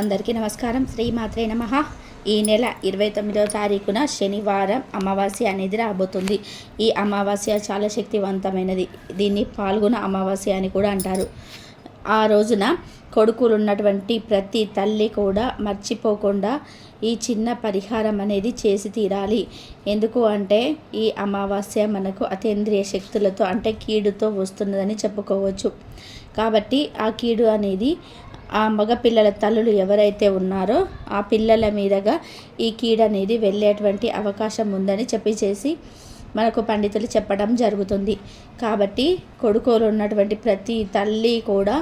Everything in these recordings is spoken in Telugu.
అందరికీ నమస్కారం. శ్రీమాత్రే నమ. ఈ నెల ఇరవై తొమ్మిదవ తారీఖున శనివారం అమావాస్య అనేది రాబోతుంది. ఈ అమావాస్య చాలా శక్తివంతమైనది. దీన్ని పాల్గొన అమావాస్య అని కూడా అంటారు. ఆ రోజున కొడుకులు ఉన్నటువంటి ప్రతి తల్లి కూడా మర్చిపోకుండా ఈ చిన్న పరిహారం అనేది చేసి తీరాలి. ఎందుకు అంటే ఈ అమావాస్య మనకు అతీంద్రియ శక్తులతో అంటే కీడుతో వస్తున్నదని చెప్పుకోవచ్చు. కాబట్టి ఆ కీడు అనేది ఆ మగ పిల్లల తల్లులు ఎవరైతే ఉన్నారో ఆ పిల్లల మీదుగా ఈ కీడ అనేది వెళ్ళేటువంటి అవకాశం ఉందని చెప్పి చేసి మనకు పండితులు చెప్పడం జరుగుతుంది. కాబట్టి కొడుకోలు ఉన్నటువంటి ప్రతి తల్లి కూడా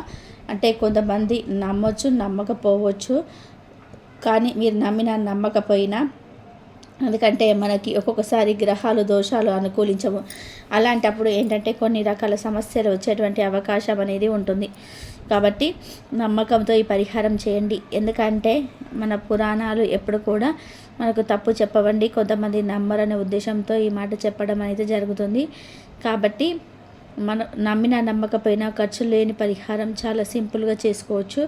అంటే కొంతమంది నమ్మొచ్చు నమ్మకపోవచ్చు. కానీ మీరు నమ్మినా నమ్మకపోయినా ఎందుకంటే మనకి ఒక్కొక్కసారి గ్రహాలు దోషాలు అనుకూలించవు. అలాంటప్పుడు ఏంటంటే కొన్ని రకాల సమస్యలు వచ్చేటువంటి అవకాశం అనేది ఉంటుంది. కాబట్టి నమ్మకంతో ఈ పరిహారం చేయండి. ఎందుకంటే మన పురాణాలు ఎప్పుడు కూడా మనకు తప్పు చెప్పవండి. కొంతమంది నమ్మరనే ఉద్దేశంతో ఈ మాట చెప్పడం అనేది జరుగుతుంది. కాబట్టి మన నమ్మిన నమ్మకపోయినా ఖర్చు లేని పరిహారం చాలా సింపుల్గా చేసుకోవచ్చు.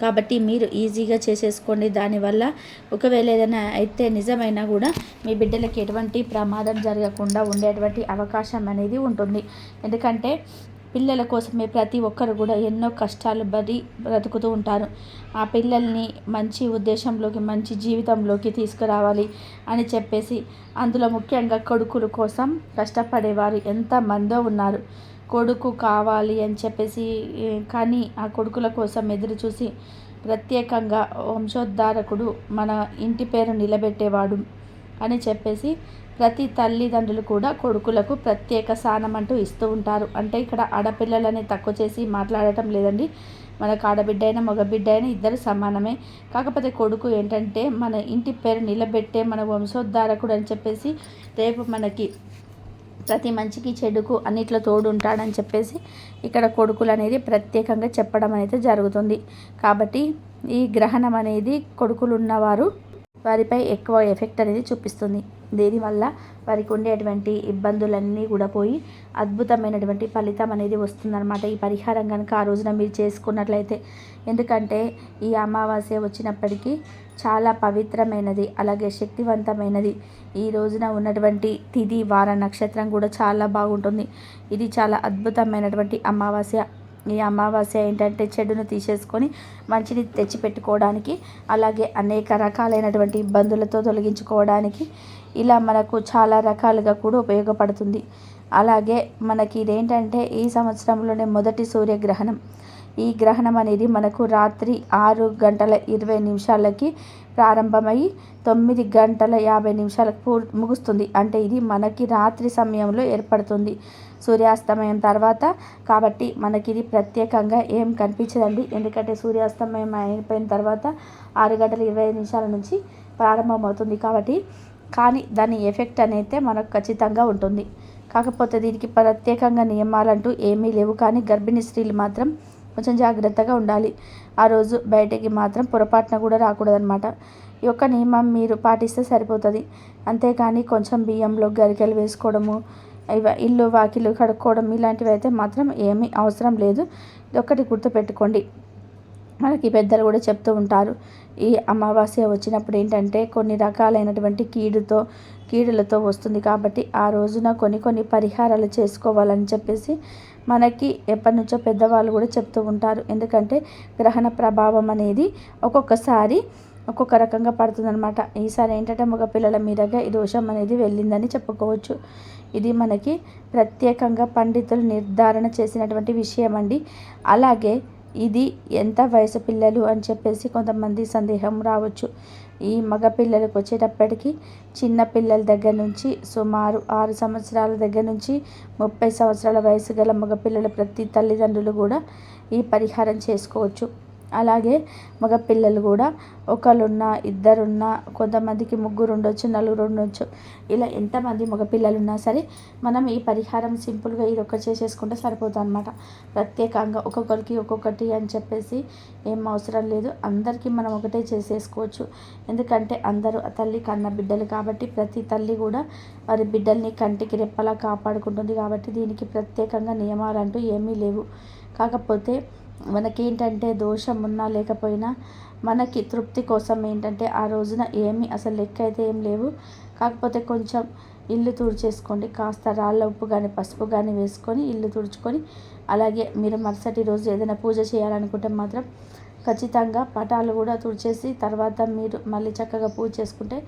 కాబట్టి మీరు ఈజీగా చేసేసుకోండి. దానివల్ల ఒకవేళ ఏదైనా అయితే నిజమైనా కూడా మీ బిడ్డలకి ఎటువంటి ప్రమాదం జరగకుండా ఉండేటువంటి అవకాశం అనేది ఉంటుంది. ఎందుకంటే పిల్లల కోసమే ప్రతి ఒక్కరు కూడా ఎన్నో కష్టాలు బరి బ్రతుకుతూ ఉంటారు. ఆ పిల్లల్ని మంచి ఉద్దేశంలోకి మంచి జీవితంలోకి తీసుకురావాలి అని చెప్పేసి అందులో ముఖ్యంగా కొడుకుల కోసం కష్టపడేవారు ఎంతమందో ఉన్నారు. కొడుకు కావాలి అని చెప్పేసి కానీ ఆ కొడుకుల కోసం ఎదురు చూసి ప్రత్యేకంగా వంశోద్ధారకుడు మన ఇంటి పేరు నిలబెట్టేవాడు అని చెప్పేసి ప్రతి తల్లిదండ్రులు కూడా కొడుకులకు ప్రత్యేక స్థానం అంటూ ఇస్తూ ఉంటారు. అంటే ఇక్కడ ఆడపిల్లలని తక్కువ చేసి మాట్లాడటం లేదండి. మనకు ఆడబిడ్డ అయినా మగబిడ్డ అయినా ఇద్దరు సమానమే. కాకపోతే కొడుకు ఏంటంటే మన ఇంటి పేరు నిలబెట్టే మన వంశోద్ధారకుడు అని చెప్పేసి రేపు మనకి ప్రతి మంచికి చెడుకు అన్నిట్లో తోడు ఉంటాడని చెప్పేసి ఇక్కడ కొడుకులు అనేది ప్రత్యేకంగా చెప్పడం అనేది జరుగుతుంది. కాబట్టి ఈ గ్రహణం అనేది కొడుకులు ఉన్నవారు వారిపై ఎక్కువ ఎఫెక్ట్ అనేది చూపిస్తుంది. దీనివల్ల వారికి ఉండేటువంటి ఇబ్బందులన్నీ కూడా పోయి అద్భుతమైనటువంటి ఫలితం అనేది వస్తుందన్నమాట. ఈ పరిహారం కనుక ఆ రోజున మీరు చేసుకున్నట్లయితే. ఎందుకంటే ఈ అమావాస్య వచ్చినప్పటికీ చాలా పవిత్రమైనది అలాగే శక్తివంతమైనది. ఈ రోజున ఉన్నటువంటి తిది వార నక్షత్రం కూడా చాలా బాగుంటుంది. ఇది చాలా అద్భుతమైనటువంటి అమావాస్య ఈ అమావాస్య ఏంటంటే చెడును తీసేసుకొని మంచిని తెచ్చిపెట్టుకోవడానికి అలాగే అనేక రకాలైనటువంటి ఇబ్బందులతో తొలగించుకోవడానికి ఇలా మనకు చాలా రకాలుగా కూడా ఉపయోగపడుతుంది. అలాగే మనకి ఇదేంటంటే ఈ సంవత్సరంలోనే మొదటి సూర్యగ్రహణం. ఈ గ్రహణం అనేది మనకు రాత్రి ఆరు గంటల ఇరవై నిమిషాలకి ప్రారంభమై తొమ్మిది గంటల యాభై నిమిషాలకు పూ ముగుస్తుంది. అంటే ఇది మనకి రాత్రి సమయంలో ఏర్పడుతుంది. సూర్యాస్తమయం తర్వాత కాబట్టి మనకి ఇది ప్రత్యేకంగా ఏం కనిపించదండి. ఎందుకంటే సూర్యాస్తమయం అయిపోయిన తర్వాత ఆరు గంటల ఇరవై నిమిషాల నుంచి ప్రారంభమవుతుంది కాబట్టి కానీ దాని ఎఫెక్ట్ అనేది మనకు ఖచ్చితంగా ఉంటుంది. కాకపోతే దీనికి ప్రత్యేకంగా నియమాలంటూ ఏమీ లేవు. కానీ గర్భిణీ స్త్రీలు మాత్రం కొంచెం జాగ్రత్తగా ఉండాలి. ఆ రోజు బయటికి మాత్రం పొరపాటున కూడా రాకూడదనమాట ఈ యొక్క నియమం మీరు పాటిస్తే సరిపోతుంది. అంతేకాని కొంచెం బియ్యంలో గరికెలు వేసుకోవడము ఇవ ఇల్లు వాకిలు కడుక్కోవడం ఇలాంటివి అయితే మాత్రం ఏమీ అవసరం లేదు. ఇది ఒక్కటి గుర్తుపెట్టుకోండి. మనకి పెద్దలు కూడా చెప్తూ ఉంటారు. ఈ అమావాస్య వచ్చినప్పుడు ఏంటంటే కొన్ని రకాలైనటువంటి కీడుతో కీడులతో వస్తుంది కాబట్టి ఆ రోజున కొన్ని కొన్ని పరిహారాలు చేసుకోవాలని చెప్పేసి మనకి ఎప్పటి నుంచో పెద్దవాళ్ళు కూడా చెప్తూ ఉంటారు. ఎందుకంటే గ్రహణ ప్రభావం అనేది ఒక్కొక్కసారి ఒక్కొక్క రకంగా పడుతుందనమాట ఈసారి ఏంటంటే మగ పిల్లల మీదగా ఈ దోషం అనేది వెళ్ళిందని చెప్పుకోవచ్చు. ఇది మనకి ప్రత్యేకంగా పండితులు నిర్ధారణ చేసినటువంటి విషయం అండి అలాగే ఇది ఎంత వయసు పిల్లలు అని చెప్పేసి కొంతమంది సందేహం రావచ్చు. ఈ మగ పిల్లలకు వచ్చేటప్పటికి చిన్న పిల్లల దగ్గర నుంచి సుమారు ఆరు సంవత్సరాల దగ్గర నుంచి ముప్పై సంవత్సరాల వయసు గల మగపిల్లల ప్రతి తల్లిదండ్రులు కూడా ఈ పరిహారం చేసుకోవచ్చు. అలాగే మగ పిల్లలు కూడా ఒకళ్ళున్నా ఇద్దరున్నా కొంతమందికి ముగ్గురు ఉండొచ్చు నలుగురు ఉండొచ్చు ఇలా ఎంతమంది మగపిల్లలు ఉన్నా సరే మనం ఈ పరిహారం సింపుల్గా ఇది ఒక్క చేసేసుకుంటే సరిపోతుంది అనమాట ప్రత్యేకంగా ఒక్కొక్కరికి ఒక్కొక్కటి అని చెప్పేసి ఏం అవసరం లేదు. అందరికీ మనం ఒకటే చేసేసుకోవచ్చు. ఎందుకంటే అందరూ తల్లి కన్న బిడ్డలు కాబట్టి ప్రతి తల్లి కూడా వారి బిడ్డల్ని కంటికి రెప్పలా కాపాడుకుంటుంది కాబట్టి దీనికి ప్రత్యేకంగా నియమాలు అంటూ ఏమీ లేవు. కాకపోతే మనకేంటంటే దోషం ఉన్నా లేకపోయినా మనకి తృప్తి కోసం ఏంటంటే ఆ రోజున ఏమి అసలు లెక్క అయితే ఏం లేవు. కాకపోతే కొంచెం ఇల్లు తుడిచేసుకోండి. కాస్త రాళ్ళ ఉప్పు కానీ పసుపు కానీ వేసుకొని ఇల్లు తుడుచుకొని అలాగే మీరు మరుసటి రోజు ఏదైనా పూజ చేయాలనుకుంటే మాత్రం ఖచ్చితంగా పటాలు కూడా తుడిచేసి తర్వాత మీరు మళ్ళీ చక్కగా పూజ చేసుకుంటే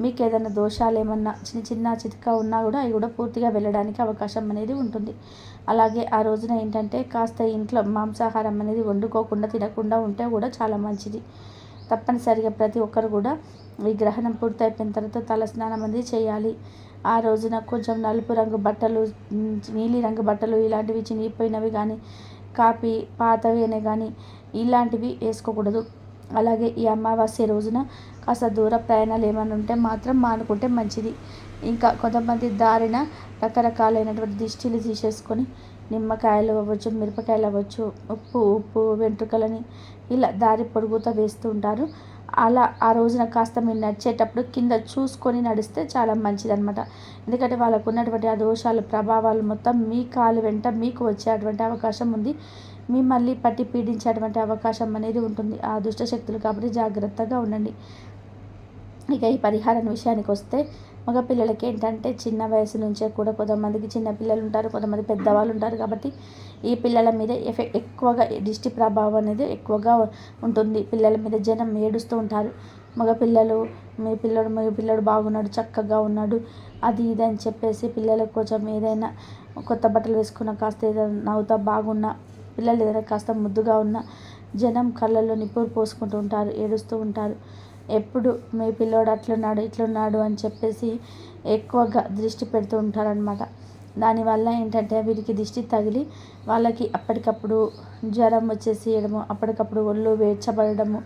మీకు ఏదైనా దోషాలు ఏమన్నా చిన్న చిన్న చితక ఉన్నా కూడా అవి కూడా పూర్తిగా వెళ్ళడానికి అవకాశం అనేది ఉంటుంది. అలాగే ఆ రోజున ఏంటంటే కాస్త ఇంట్లో మాంసాహారం అనేది వండుకోకుండా తినకుండా ఉంటే కూడా చాలా మంచిది. తప్పనిసరిగా ప్రతి ఒక్కరు కూడా ఈ గ్రహణం పూర్తయిపోయిన తర్వాత తల స్నానం అనేది చేయాలి. ఆ రోజున కొంచెం నలుపు రంగు బట్టలు నీలి రంగు బట్టలు ఇలాంటివి చినిగిపోయినవి కానీ కాపీ పాతవి అనే కానీ ఇలాంటివి వేసుకోకూడదు. అలాగే ఈ అమావాస్య రోజున కాస్త దూర ప్రయాణాలు ఏమైనా ఉంటే మాత్రం మానుకుంటే మంచిది. ఇంకా కొంతమంది దారిన రకరకాలైనటువంటి దిష్టిలు తీసేసుకొని నిమ్మకాయలు అవ్వచ్చు మిరపకాయలు అవ్వచ్చు ఉప్పు ఉప్పు వెంట్రుకలని ఇలా దారి పొడుగుతా వేస్తూ ఉంటారు. అలా ఆ రోజున కాస్త మీరు నడిచేటప్పుడు కింద చూసుకొని నడిస్తే చాలా మంచిదన్నమాట. ఎందుకంటే వాళ్ళకు ఉన్నటువంటి ఆ దోషాలు ప్రభావాలు మొత్తం మీ కాలు వెంట మీకు వచ్చేటువంటి అవకాశం ఉంది. మిమ్మల్ని పట్టి పీడించేటువంటి అవకాశం అనేది ఉంటుంది. ఆ దుష్టశక్తులు కాబట్టి జాగ్రత్తగా ఉండండి. ఇక ఈ పరిహారం విషయానికి వస్తే మగ పిల్లలకి ఏంటంటే చిన్న వయసు నుంచే కూడా కొంతమందికి చిన్న పిల్లలు ఉంటారు కొంతమంది పెద్దవాళ్ళు ఉంటారు కాబట్టి ఈ పిల్లల మీద ఎఫెక్ట్ ఎక్కువగా దిష్టి ప్రభావం అనేది ఎక్కువగా ఉంటుంది. పిల్లల మీద జనం ఏడుస్తూ ఉంటారు. మగపిల్లలు మీ పిల్లడు మీ పిల్లడు బాగున్నాడు చక్కగా ఉన్నాడు అది ఇది అని చెప్పేసి పిల్లలకు కొంచెం ఏదైనా కొత్త బట్టలు వేసుకున్న కాస్త ఏదైనా నవ్వుతా బాగున్నా పిల్లలు ఏదైనా కాస్త ముద్దుగా ఉన్న జనం కళ్ళల్లో నిప్పులు పోసుకుంటూ ఉంటారు ఏడుస్తూ ఉంటారు. ఎప్పుడు మీ పిల్లోడు అట్లున్నాడు ఇట్లున్నాడు అని చెప్పేసి ఎక్కువగా దృష్టి పెడుతూ ఉంటారనమాట దానివల్ల ఏంటంటే వీరికి దిష్టి తగిలి వాళ్ళకి అప్పటికప్పుడు జ్వరం వచ్చేసేయడము అప్పటికప్పుడు ఒళ్ళు వేడ్చబడము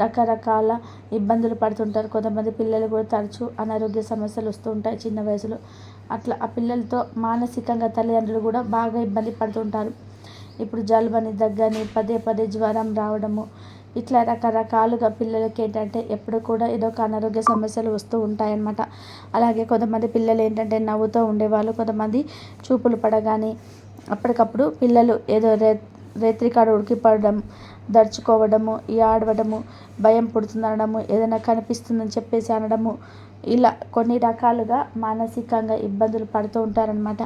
రకరకాల ఇబ్బందులు పడుతుంటారు. కొంతమంది పిల్లలు కూడా తరచూ అనారోగ్య సమస్యలు వస్తూ ఉంటాయి చిన్న వయసులో. అట్లా ఆ పిల్లలతో మానసికంగా తల్లిదండ్రులు కూడా బాగా ఇబ్బంది పడుతుంటారు. ఇప్పుడు జలుబని దగ్గని పదే పదే జ్వరం రావడము ఇట్లా రకరకాలుగా పిల్లలకి ఏంటంటే ఎప్పుడు కూడా ఏదో ఒక అనారోగ్య సమస్యలు వస్తూ ఉంటాయన్నమాట. అలాగే కొంతమంది పిల్లలు ఏంటంటే నవ్వుతూ ఉండేవాళ్ళు కొంతమంది చూపులు పడగానే అప్పటికప్పుడు పిల్లలు ఏదో రే రేత్రికాడు ఉడికిపడడం దడుచుకోవడము ఈ ఆడవడము భయం పుడుతుందనడము ఏదైనా కనిపిస్తుందని చెప్పేసి అనడము ఇలా కొన్ని రకాలుగా మానసికంగా ఇబ్బందులు పడుతూ ఉంటారనమాట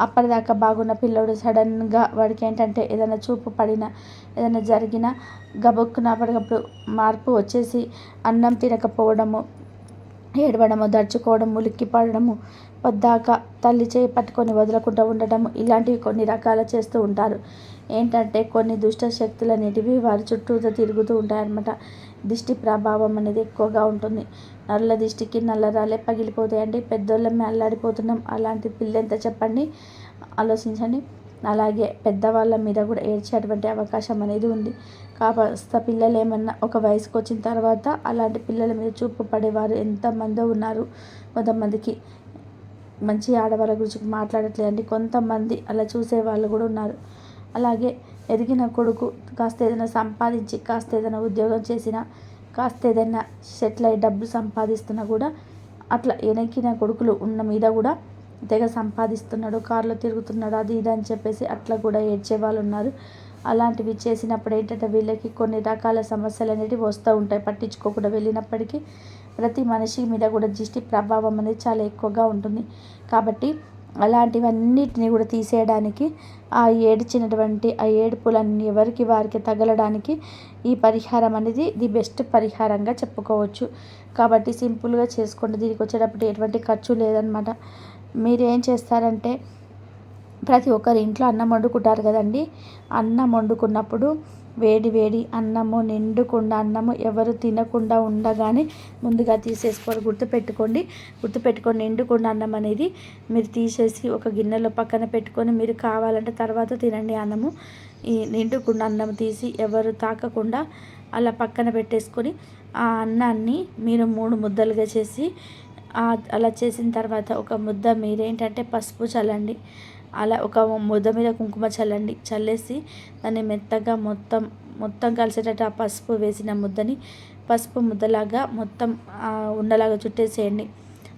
అప్పటిదాకా బాగున్న పిల్లోడు సడన్గా వాడికి ఏంటంటే ఏదైనా చూపు పడిన ఏదైనా జరిగినా గబుక్కున అప్పటికప్పుడు మార్పు వచ్చేసి అన్నం తినకపోవడము ఏడవడము దర్చుకోవడం ఉలిక్కి పడడము పొద్దాక తల్లి చేయి పట్టుకొని వదలకుండా ఉండటము ఇలాంటివి కొన్ని రకాల చేస్తూ ఉంటారు. ఏంటంటే కొన్ని దుష్ట శక్తులు అనేటివి వారి చుట్టూతో తిరుగుతూ ఉంటాయన్నమాట. దిష్టి ప్రభావం అనేది ఎక్కువగా ఉంటుంది. నల్ల దిష్టికి నల్లరాలే పగిలిపోతాయండి పెద్దోళ్ళమే అల్లాడిపోతున్నాం. అలాంటి పిల్ల ఎంత చెప్పండి? ఆలోచించండి. అలాగే పెద్దవాళ్ళ మీద కూడా ఏడ్చేటువంటి అవకాశం అనేది ఉంది. కాస్త పిల్లలు ఏమన్నా ఒక వయసుకు వచ్చిన తర్వాత అలాంటి పిల్లల మీద చూపు పడేవారు ఎంతమందో ఉన్నారు. కొంతమందికి మంచి ఆడవాళ్ళ గురించి మాట్లాడట్లేదండి. కొంతమంది అలా చూసే వాళ్ళు కూడా ఉన్నారు. అలాగే ఎదిగిన కొడుకు కాస్త ఏదైనా సంపాదించి కాస్త ఏదైనా ఉద్యోగం చేసినా కాస్త ఏదైనా సెటిల్ అయ్యి డబ్బులు సంపాదిస్తున్నా కూడా అట్లా వెనక్కిన కొడుకులు ఉన్న మీద కూడా తెగ సంపాదిస్తున్నాడు కారులో తిరుగుతున్నాడు అది ఇది అని చెప్పేసి అట్లా కూడా ఏడ్చే వాళ్ళు ఉన్నారు. అలాంటివి చేసినప్పుడు ఏంటంటే వీళ్ళకి కొన్ని రకాల సమస్యలు అనేవి వస్తూ ఉంటాయి. పట్టించుకోకుండా వెళ్ళినప్పటికీ ప్రతి మనిషి మీద కూడా దిష్టి ప్రభావం అనేది చాలా ఎక్కువగా ఉంటుంది. కాబట్టి అలాంటివన్నిటిని కూడా తీసేయడానికి ఆ ఏడ్చినటువంటి ఆ ఏడుపులన్నీ ఎవరికి వారికి తగలడానికి ఈ పరిహారం అనేది ది బెస్ట్ పరిహారంగా చెప్పుకోవచ్చు. కాబట్టి సింపుల్గా చేసుకోండి దీనికి వచ్చేటప్పుడు ఎటువంటి ఖర్చు లేదనమాట మీరు ఏం చేస్తారంటే ప్రతి ఒక్కరి ఇంట్లో అన్నం వండుకుంటారు కదండి. అన్నం వండుకున్నప్పుడు వేడి వేడి అన్నము నిండుకుండా అన్నము ఎవరు తినకుండా ఉండగానే ముందుగా తీసేసుకోవాలి గుర్తుపెట్టుకోండి. గుర్తుపెట్టుకొని నిండుకుండా అన్నం అనేది మీరు తీసేసి ఒక గిన్నెలో పక్కన పెట్టుకొని మీరు కావాలంటే తర్వాత తినండి అన్నము. ఈ నిండుకుండా అన్నం తీసి ఎవరు తాకకుండా అలా పక్కన పెట్టేసుకొని ఆ అన్నాన్ని మీరు మూడు ముద్దలుగా చేసి అలా చేసిన తర్వాత ఒక ముద్ద మీరేంటంటే పసుపు చల్లండి. అలా ఒక ముద్ద మీద కుంకుమ చల్లండి చల్లేసి దాన్ని మెత్తగా మొత్తం మొత్తం కలిసేటట్టు ఆ పసుపు వేసిన ముద్దని పసుపు ముద్దలాగా మొత్తం ఉండలాగా చుట్టేసేయండి.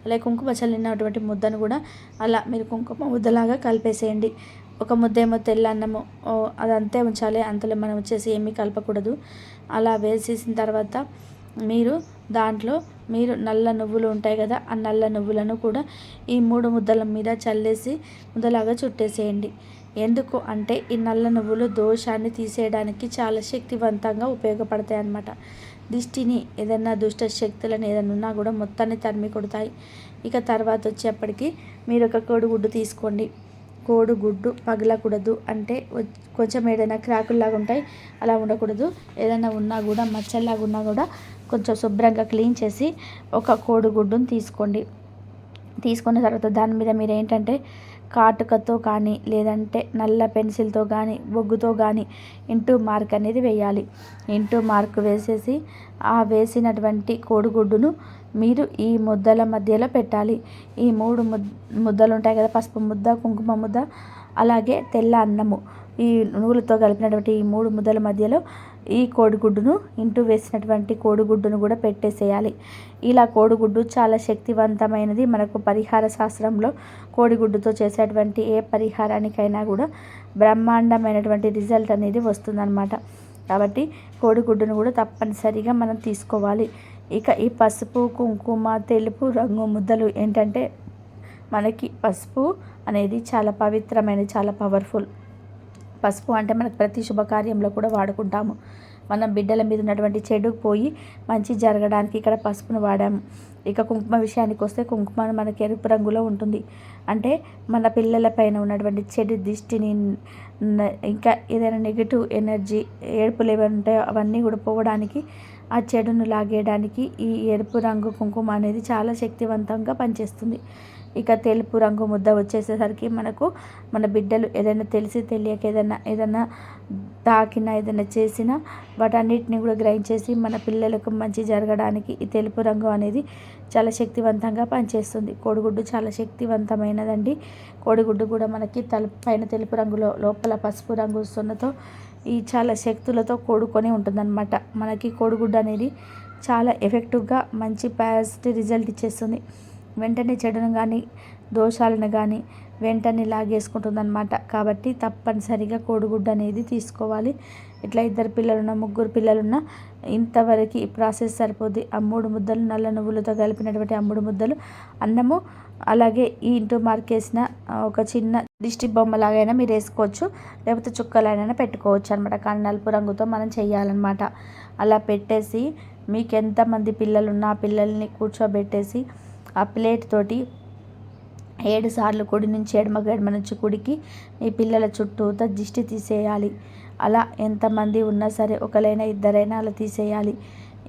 అలాగే కుంకుమ చల్లినటువంటి ముద్దను కూడా అలా మీరు కుంకుమ ముద్దలాగా కలిపేసేయండి. ఒక ముద్దేమో తెల్ల అన్నము అదంతే ఉంచాలి అంతలో మనం వచ్చేసి ఏమీ కలపకూడదు. అలా వేసేసిన తర్వాత మీరు దాంట్లో మీరు నల్ల నువ్వులు ఉంటాయి కదా ఆ నల్ల నువ్వులను కూడా ఈ మూడు ముద్దల మీద చల్లేసి ముద్దలాగా చుట్టేసేయండి. ఎందుకు అంటే ఈ నల్ల నువ్వులు దోషాన్ని తీసేయడానికి చాలా శక్తివంతంగా ఉపయోగపడతాయి అన్నమాట. దిష్టిని ఏదైనా దుష్ట శక్తులను ఏదైనా ఉన్నా కూడా మొత్తాన్ని తరిమి కొడతాయి. ఇక తర్వాత వచ్చేప్పటికి మీరు ఒక కోడిగుడ్డు తీసుకోండి. కోడిగుడ్డు పగలకూడదు అంటే కొంచెం ఏదైనా క్రాకుల్లాగా ఉంటాయి అలా ఉండకూడదు. ఏదైనా ఉన్నా కూడా మచ్చల్లాగా ఉన్నా కూడా కొంచెం శుభ్రంగా క్లీన్ చేసి ఒక కోడిగుడ్డుని తీసుకోండి. తీసుకున్న తర్వాత దాని మీద మీరు ఏంటంటే కాటుకతో కానీ లేదంటే నల్ల పెన్సిల్తో కానీ బొగ్గుతో కానీ ఇంటూ మార్క్ అనేది వేయాలి. ఇంటూ మార్క్ వేసేసి ఆ వేసినటువంటి కోడిగుడ్డును మీరు ఈ ముద్దల మధ్యలో పెట్టాలి. ఈ మూడు ముద్ ముద్దలు ఉంటాయి కదా పసుపు ముద్ద కుంకుమ ముద్ద అలాగే తెల్ల అన్నము. ఈ నూలుతో కలిపినటువంటి ఈ మూడు ముద్దల మధ్యలో ఈ కోడిగుడ్డును ఇంటూ వేసినటువంటి కోడిగుడ్డును కూడా పెట్టేసేయాలి. ఇలా కోడిగుడ్డు చాలా శక్తివంతమైనది. మనకు పరిహార శాస్త్రంలో కోడిగుడ్డుతో చేసేటువంటి ఏ పరిహారానికైనా కూడా బ్రహ్మాండమైనటువంటి రిజల్ట్ అనేది వస్తుందన్నమాట. కాబట్టి కోడిగుడ్డును కూడా తప్పనిసరిగా మనం తీసుకోవాలి. ఇక ఈ పసుపు కుంకుమ తెలుపు రంగు ముద్దలు ఏంటంటే మనకి పసుపు అనేది చాలా పవిత్రమైనది చాలా పవర్ఫుల్. పసుపు అంటే మనకు ప్రతి శుభకార్యంలో కూడా వాడుకుంటాము. మనం బిడ్డల మీద ఉన్నటువంటి చెడు పోయి మంచి జరగడానికి ఇక్కడ పసుపును వాడాము ఇక కుంకుమ విషయానికి వస్తే కుంకుమ మనకి ఎరుపు రంగులో ఉంటుంది. అంటే మన పిల్లల పైన ఉన్నటువంటి చెడు దిష్టిని ఇంకా ఏదైనా నెగిటివ్ ఎనర్జీ ఏడుపులు ఏమైనా ఉంటాయో అవన్నీ కూడా పోవడానికి ఆ చెడును లాగేయడానికి ఈ ఎరుపు రంగు కుంకుమ అనేది చాలా శక్తివంతంగా పనిచేస్తుంది. ఇక తెలుపు రంగు ముద్ద వచ్చేసేసరికి మనకు మన బిడ్డలు ఏదైనా తెలిసి తెలియక ఏదైనా ఏదైనా తాకినా ఏదైనా చేసినా వాటన్నిటిని కూడా గ్రైండ్ చేసి మన పిల్లలకు మంచి జరగడానికి ఈ తెలుపు రంగు అనేది చాలా శక్తివంతంగా పనిచేస్తుంది. కోడిగుడ్డు చాలా శక్తివంతమైనదండి. కోడిగుడ్డు కూడా మనకి తలుపు పైన తెలుపు రంగులో లోపల పసుపు రంగు సున్నతో ఈ చాలా శక్తులతో కూడుకొని ఉంటుందన్నమాట. మనకి కోడిగుడ్డు అనేది చాలా ఎఫెక్టివ్గా మంచి పాజిటివ్ రిజల్ట్ ఇచ్చేస్తుంది. వెంటనే చెడును కానీ దోషాలను కానీ వెంటనే లాగేసుకుంటుందన్నమాట. కాబట్టి తప్పనిసరిగా కోడిగుడ్డు అనేది తీసుకోవాలి. ఇట్లా ఇద్దరు పిల్లలున్న ముగ్గురు పిల్లలున్న ఇంతవరకు ఈ ప్రాసెస్ సరిపోద్ది. ఆ మూడు ముద్దలు నల్ల నువ్వులతో కలిపినటువంటి ఆ మూడు ముద్దలు అన్నము అలాగే ఈ ఇంటూ మార్కేసిన ఒక చిన్న దిష్టి బొమ్మలాగైనా మీరు వేసుకోవచ్చు. లేకపోతే చుక్కలైనా పెట్టుకోవచ్చు అనమాట కానీ నలుపు రంగుతో మనం చేయాలన్నమాట అలా పెట్టేసి మీకు ఎంతమంది పిల్లలు ఉన్నా ఆ పిల్లల్ని కూర్చోబెట్టేసి ఆ ప్లేట్ తోటి ఏడు సార్లు కుడి నుంచి ఎడమ ఎడమ నుంచి కుడికి మీ పిల్లల చుట్టూతో దిష్టి తీసేయాలి. అలా ఎంతమంది ఉన్నా సరే ఒకరైనా ఇద్దరైనా అలా తీసేయాలి.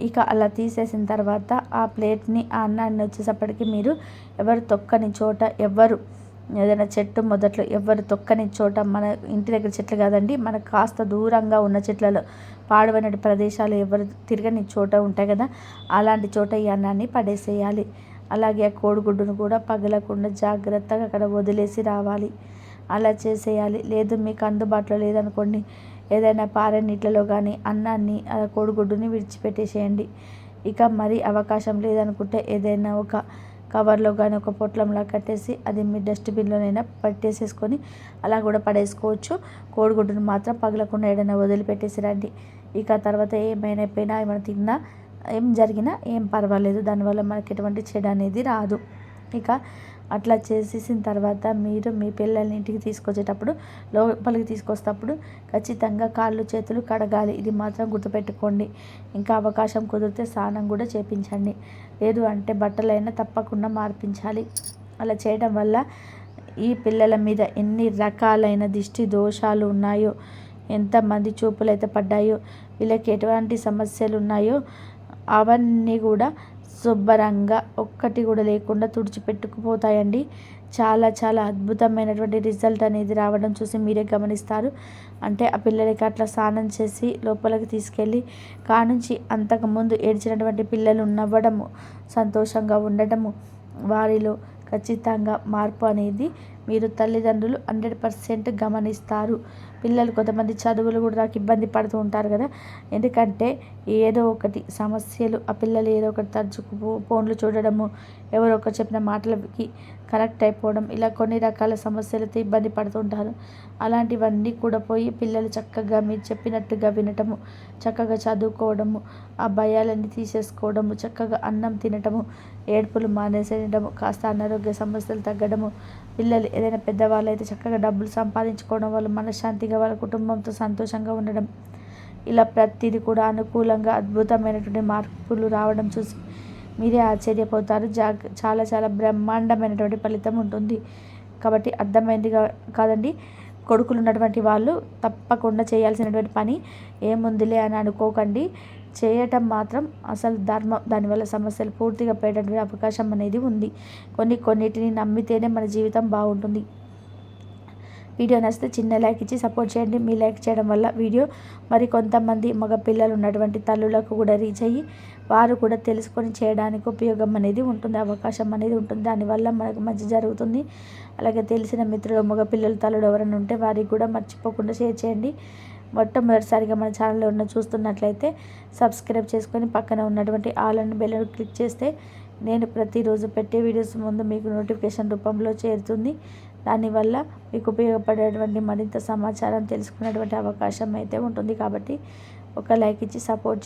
ఇక అలా తీసేసిన తర్వాత ఆ ప్లేట్ని ఆ అన్నాన్ని వచ్చేసప్పటికి మీరు ఎవరు తొక్కని చోట ఎవరు ఏదైనా చెట్టు మొదట్లో ఎవరు తొక్కని చోట మన ఇంటి దగ్గర చెట్లు కాదండి మనకు కాస్త దూరంగా ఉన్న చెట్లలో పాడువైన ప్రదేశాలు ఎవరు తిరగని చోట ఉంటాయి కదా అలాంటి చోట ఈ అన్నాన్ని పడేసేయాలి. అలాగే ఆ కోడిగుడ్డును కూడా పగలకుండా జాగ్రత్తగా అక్కడ వదిలేసి రావాలి. అలా చేసేయాలి. లేదు మీకు అందుబాటులో లేదనుకోండి ఏదైనా పారే నీటిలో కానీ అన్నాన్ని ఆ కోడిగుడ్డుని విడిచిపెట్టేసేయండి. ఇక మరి అవకాశం లేదనుకుంటే ఏదైనా ఒక కవర్లో కానీ ఒక పొట్లంలా కట్టేసి అది మీ డస్ట్బిన్లోనైనా పట్టేసేసుకొని అలా కూడా పడేసుకోవచ్చు. కోడిగుడ్డును మాత్రం పగలకుండా ఏదైనా వదిలిపెట్టేసి రండి. ఇక తర్వాత ఏమైనా అయిపోయినా ఏమైనా తిన్నా ఏం జరిగినా ఏం పర్వాలేదు. దానివల్ల మనకి ఎటువంటి చెడు అనేది రాదు. ఇక అట్లా చేసేసిన తర్వాత మీరు మీ పిల్లల్ని ఇంటికి తీసుకొచ్చేటప్పుడు లోపలికి తీసుకొస్తేటప్పుడు ఖచ్చితంగా కాళ్ళు చేతులు కడగాలి. ఇది మాత్రం గుర్తుపెట్టుకోండి. ఇంకా అవకాశం కుదిరితే స్నానం కూడా చేపించండి. లేదు అంటే బట్టలైనా తప్పకుండా మార్పించాలి. అలా చేయడం వల్ల ఈ పిల్లల మీద ఎన్ని రకాలైన దిష్టి దోషాలు ఉన్నాయో ఎంతమంది చూపులు అయితే పడ్డాయో వీళ్ళకి ఎటువంటి సమస్యలు ఉన్నాయో అవన్నీ కూడా శుభ్రంగా ఒక్కటి కూడా లేకుండా తుడిచిపెట్టుకుపోతాయండి. చాలా చాలా అద్భుతమైనటువంటి రిజల్ట్ అనేది రావడం చూసి మీరే గమనిస్తారు. అంటే ఆ పిల్లలకి అట్లా స్నానం చేసి లోపలికి తీసుకెళ్ళి కానుంచి అంతకుముందు ఏడ్చినటువంటి పిల్లలు నవ్వడము సంతోషంగా ఉండటము వారిలో ఖచ్చితంగా మార్పు అనేది మీరు తల్లిదండ్రులు హండ్రెడ్ పర్సెంట్ గమనిస్తారు. పిల్లలు కొంతమంది చదువులు కూడా నాకు ఇబ్బంది పడుతూ ఉంటారు కదా. ఎందుకంటే ఏదో ఒకటి సమస్యలు ఆ పిల్లలు ఏదో ఒకటి తరచుకు ఫోన్లు చూడడము ఎవరో ఒకరు చెప్పిన మాటలకి కనెక్ట్ అయిపోవడం ఇలా కొన్ని రకాల సమస్యలతో ఇబ్బంది పడుతుంటారు అలాంటివన్నీ కూడా పోయి పిల్లలు చక్కగా మీరు చెప్పినట్టుగా వినటము చక్కగా చదువుకోవడము ఆ భయాలన్నీ తీసేసుకోవడము చక్కగా అన్నం తినటము ఏడుపులు మానేసేయడము కాస్త అనారోగ్య సమస్యలు తగ్గడము పిల్లలు ఏదైనా పెద్దవాళ్ళు అయితే చక్కగా డబ్బులు సంపాదించుకోవడం వల్ల మనశ్శాంతిగా వాళ్ళ కుటుంబంతో సంతోషంగా ఉండడం. ఇలా ప్రతిదీ కూడా అనుకూలంగా అద్భుతమైనటువంటి మార్పులు రావడం చూసి మీరే ఆశ్చర్యపోతారు. జాగ్ చాలా చాలా బ్రహ్మాండమైనటువంటి ఫలితం ఉంటుంది. కాబట్టి అర్థమైంది కాదండి. కొడుకులు ఉన్నటువంటి వాళ్ళు తప్పకుండా చేయాల్సినటువంటి పని ఏముందిలే అని అనుకోకండి. చేయటం మాత్రం అసలు ధర్మం. దానివల్ల సమస్యలు పూర్తిగా పోయేటటువంటి అవకాశం అనేది ఉంది. కొన్ని కొన్నిటిని నమ్మితేనే మన జీవితం బాగుంటుంది. వీడియో నచ్చితే చిన్న లైక్ ఇచ్చి సపోర్ట్ చేయండి. మీ లైక్ చేయడం వల్ల వీడియో మరి కొంతమంది మగ పిల్లలు ఉన్నటువంటి తల్లులకు కూడా రీచ్ అయ్యి వారు కూడా తెలుసుకొని చేయడానికి ఉపయోగం అనేది ఉంటుంది. అవకాశం అనేది ఉంటుంది. దానివల్ల మనకు మంచి జరుగుతుంది. అలాగే తెలిసిన మిత్రులు మగ పిల్లలు తల్లుడు ఎవరైనా ఉంటే వారికి కూడా మర్చిపోకుండా షేర్ చేయండి. మొట్టమొదటిసారిగా మన ఛానల్లో ఉన్న చూస్తున్నట్లయితే సబ్స్క్రైబ్ చేసుకొని పక్కన ఉన్నటువంటి ఆల్ అండ్ బెల్ క్లిక్ చేస్తే నేను ప్రతిరోజు పెట్టే వీడియోస్ ముందు మీకు నోటిఫికేషన్ రూపంలో చేరుతుంది. దానివల్ల మీకు ఉపయోగపడేటువంటి మరింత సమాచారం తెలుసుకునేటువంటి అవకాశం అయితే ఉంటుంది. కాబట్టి ఒక లైక్ ఇచ్చి సపోర్ట్